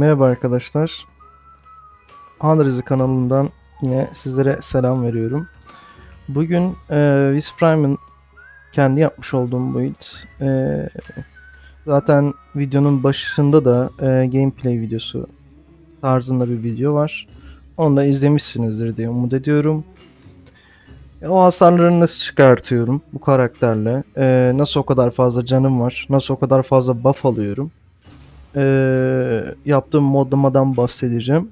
Merhaba arkadaşlar. Hanrizi kanalından yine sizlere selam veriyorum. Bugün e, Wiz Prime'ın kendi yapmış olduğum build. E, zaten videonun başında da e, gameplay videosu tarzında bir video var. Onu da izlemişsinizdir diye umut ediyorum. E, o hasarları nasıl çıkartıyorum bu karakterle? E, nasıl o kadar fazla canım var? Nasıl o kadar fazla buff alıyorum? Ee, yaptığım modlamadan bahsedeceğim.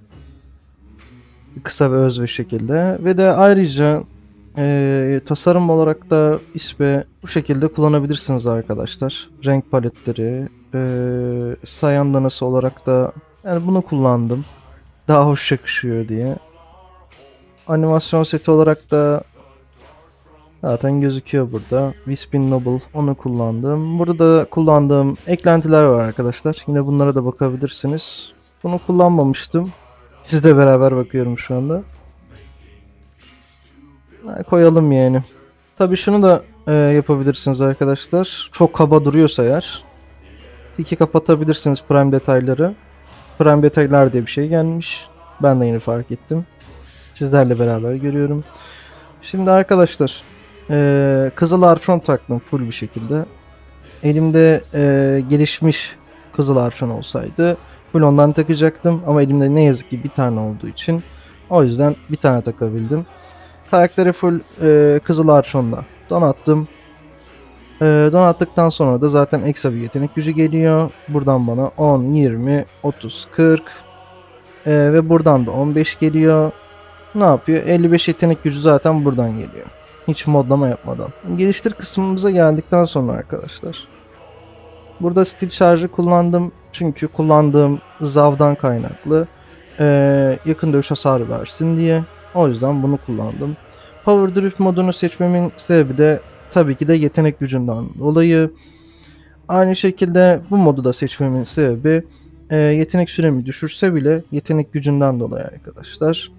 Kısa ve öz bir şekilde. Ve de ayrıca ee, tasarım olarak da ismi bu şekilde kullanabilirsiniz arkadaşlar. Renk paletleri, ee, sayan danası olarak da yani bunu kullandım. Daha hoş yakışıyor diye. Animasyon seti olarak da Zaten gözüküyor burada. Wispin Noble onu kullandım. Burada kullandığım eklentiler var arkadaşlar. Yine bunlara da bakabilirsiniz. Bunu kullanmamıştım. Sizle beraber bakıyorum şu anda. Koyalım yani. Tabi şunu da e, yapabilirsiniz arkadaşlar. Çok kaba duruyorsa eğer. Tiki kapatabilirsiniz prime detayları. Prime detaylar diye bir şey gelmiş. Ben de yeni fark ettim. Sizlerle beraber görüyorum. Şimdi arkadaşlar ee, Kızıl Arçon taktım full bir şekilde. Elimde e, gelişmiş Kızıl Arçon olsaydı full ondan takacaktım ama elimde ne yazık ki bir tane olduğu için o yüzden bir tane takabildim. Karakteri full e, Kızıl Arçon'la donattım. E, donattıktan sonra da zaten ekstra bir yetenek gücü geliyor. Buradan bana 10, 20, 30, 40 e, ve buradan da 15 geliyor. Ne yapıyor? 55 yetenek gücü zaten buradan geliyor. Hiç modlama yapmadan. Geliştir kısmımıza geldikten sonra arkadaşlar. Burada stil şarjı kullandım. Çünkü kullandığım zavdan kaynaklı eee, yakın dövüş hasarı versin diye. O yüzden bunu kullandım. Power Drift modunu seçmemin sebebi de tabii ki de yetenek gücünden dolayı. Aynı şekilde bu modu da seçmemin sebebi eee, yetenek süremi düşürse bile yetenek gücünden dolayı arkadaşlar.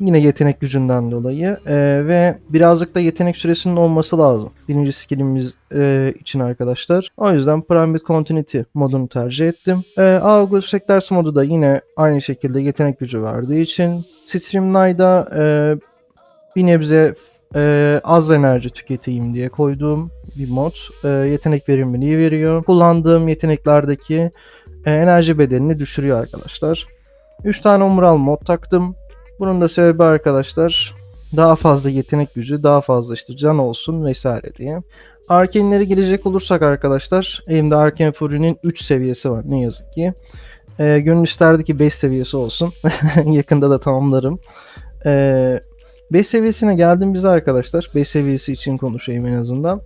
Yine yetenek gücünden dolayı Ee, ve birazcık da yetenek süresinin olması lazım. Birinci skillimiz e, için arkadaşlar. O yüzden Prime Bit Continuity modunu tercih ettim. Ee, August Sectors modu da yine aynı şekilde yetenek gücü verdiği için Streamline'da e, bir nebze e, az enerji tüketeyim diye koyduğum bir mod. E, yetenek verimliliği veriyor. Kullandığım yeteneklerdeki e, enerji bedelini düşürüyor arkadaşlar. 3 tane umral mod taktım. Bunun da sebebi arkadaşlar daha fazla yetenek gücü, daha fazla işte can olsun vesaire diye. Arkane'lere gelecek olursak arkadaşlar elimde Arkane Fury'nin 3 seviyesi var ne yazık ki. Ee, gönül isterdi ki 5 seviyesi olsun. Yakında da tamamlarım. Ee, 5 seviyesine geldiğimizde arkadaşlar 5 seviyesi için konuşayım en azından.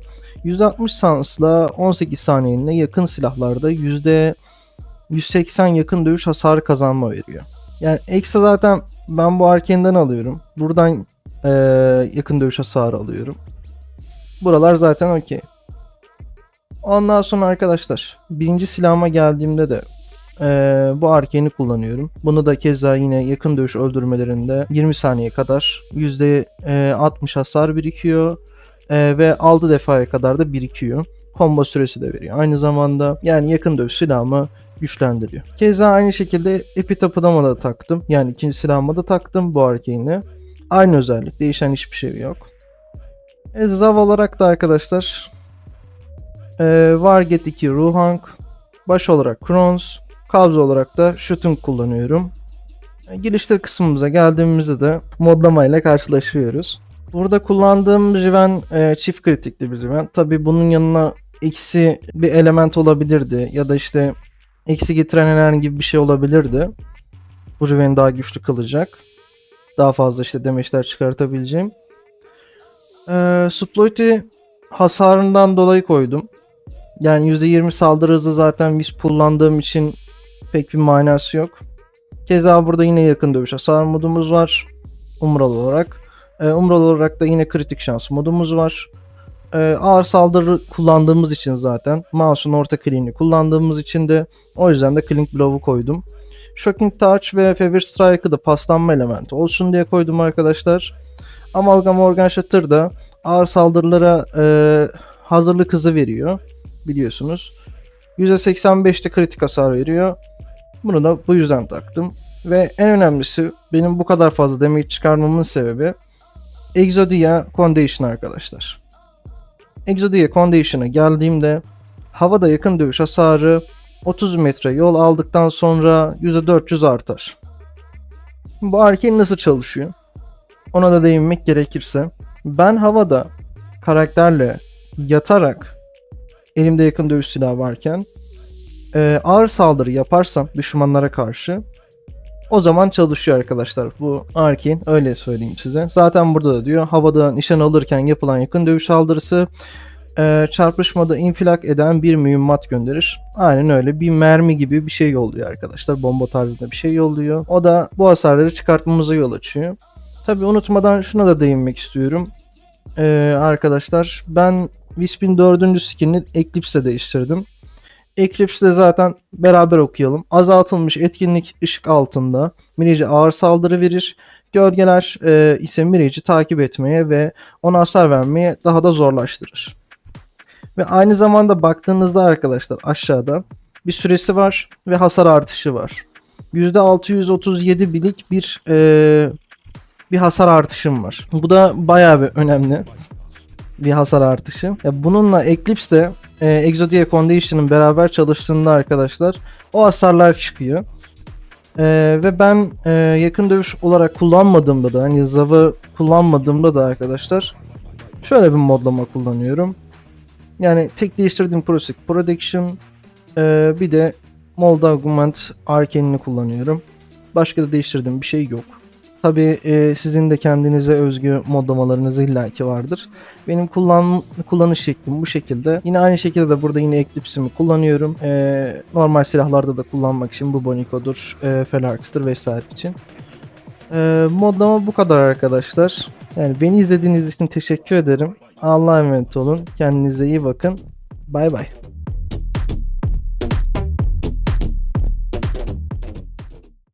%60 sansla 18 saniyeliğine yakın silahlarda %180 yakın dövüş hasarı kazanma veriyor. Yani ekstra zaten ben bu Arkane'den alıyorum. Buradan eee, yakın dövüş hasarı alıyorum. Buralar zaten okey. Ondan sonra arkadaşlar birinci silahıma geldiğimde de eee, bu Arkane'i kullanıyorum. Bunu da keza yine yakın dövüş öldürmelerinde 20 saniye kadar %60 hasar birikiyor. Eee, ve 6 defaya kadar da birikiyor. Combo süresi de veriyor. Aynı zamanda yani yakın dövüş silahımı güçlendiriyor. Keza aynı şekilde Epitapı'dama da taktım. Yani ikinci silahıma da taktım bu arcane'i. Aynı özellik. Değişen hiçbir şey yok. E, Zav olarak da arkadaşlar e, Varget 2 Ruhank, baş olarak Krons, kabz olarak da Shooting kullanıyorum. E, Geliştir kısmımıza geldiğimizde de modlamayla karşılaşıyoruz. Burada kullandığım Riven e, çift kritikli bir Riven. Tabi bunun yanına eksi bir element olabilirdi ya da işte eksi getiren herhangi bir şey olabilirdi. Bu Riven'i daha güçlü kılacak. Daha fazla işte demeçler çıkartabileceğim. Ee, Supploit'i hasarından dolayı koydum. Yani %20 saldırı hızı zaten biz kullandığım için pek bir manası yok. Keza burada yine yakın dövüş hasar modumuz var. Umral olarak. Ee, Umral olarak da yine kritik şans modumuz var. Ee, ağır saldırı kullandığımız için zaten. Mouse'un orta kliğini kullandığımız için de o yüzden de Clink Blow'u koydum. Shocking Touch ve Fever Strike'ı da paslanma elementi olsun diye koydum arkadaşlar. Amalgam Organ Shatter da ağır saldırılara e, hazırlık hızı veriyor biliyorsunuz. %85'te kritik hasar veriyor. Bunu da bu yüzden taktım. Ve en önemlisi benim bu kadar fazla damage çıkarmamın sebebi Exodia Condition arkadaşlar. Exodia Condition'a geldiğimde havada yakın dövüş hasarı 30 metre yol aldıktan sonra %400 artar. Bu arcane nasıl çalışıyor? Ona da değinmek gerekirse ben havada karakterle yatarak elimde yakın dövüş silahı varken ağır saldırı yaparsam düşmanlara karşı o zaman çalışıyor arkadaşlar. Bu Arkin öyle söyleyeyim size. Zaten burada da diyor havada nişan alırken yapılan yakın dövüş saldırısı e, çarpışmada infilak eden bir mühimmat gönderir. Aynen öyle bir mermi gibi bir şey yolluyor arkadaşlar. Bomba tarzında bir şey yolluyor. O da bu hasarları çıkartmamıza yol açıyor. Tabi unutmadan şuna da değinmek istiyorum. Ee, arkadaşlar ben Wisp'in 4. skinini Eclipse'de değiştirdim. Eclipse'de zaten beraber okuyalım. Azaltılmış etkinlik ışık altında Mirage'e ağır saldırı verir. Gölgeler e, ise Mirage'i takip etmeye ve ona hasar vermeye daha da zorlaştırır. Ve aynı zamanda baktığınızda arkadaşlar aşağıda bir süresi var ve hasar artışı var. %637 bilik bir e, bir hasar artışım var. Bu da bayağı bir önemli bir hasar artışı. Ya bununla Eclipse de e, Exodia Condition'ın beraber çalıştığında arkadaşlar o hasarlar çıkıyor. E, ve ben e, yakın dövüş olarak kullanmadığımda da hani Zav'ı kullanmadığımda da arkadaşlar şöyle bir modlama kullanıyorum. Yani tek değiştirdiğim Prosec Protection e, bir de Mold Augment Arcane'ini kullanıyorum. Başka da değiştirdiğim bir şey yok. Tabii e, sizin de kendinize özgü modlamalarınız illaki vardır. Benim kullan kullanış şeklim bu şekilde. Yine aynı şekilde de burada yine Eclipse'imi kullanıyorum. E, normal silahlarda da kullanmak için bu Bonico'dur, e, Felarx'tır vesaire için. E, modlama bu kadar arkadaşlar. Yani beni izlediğiniz için teşekkür ederim. Allah'a emanet olun. Kendinize iyi bakın. Bay bay.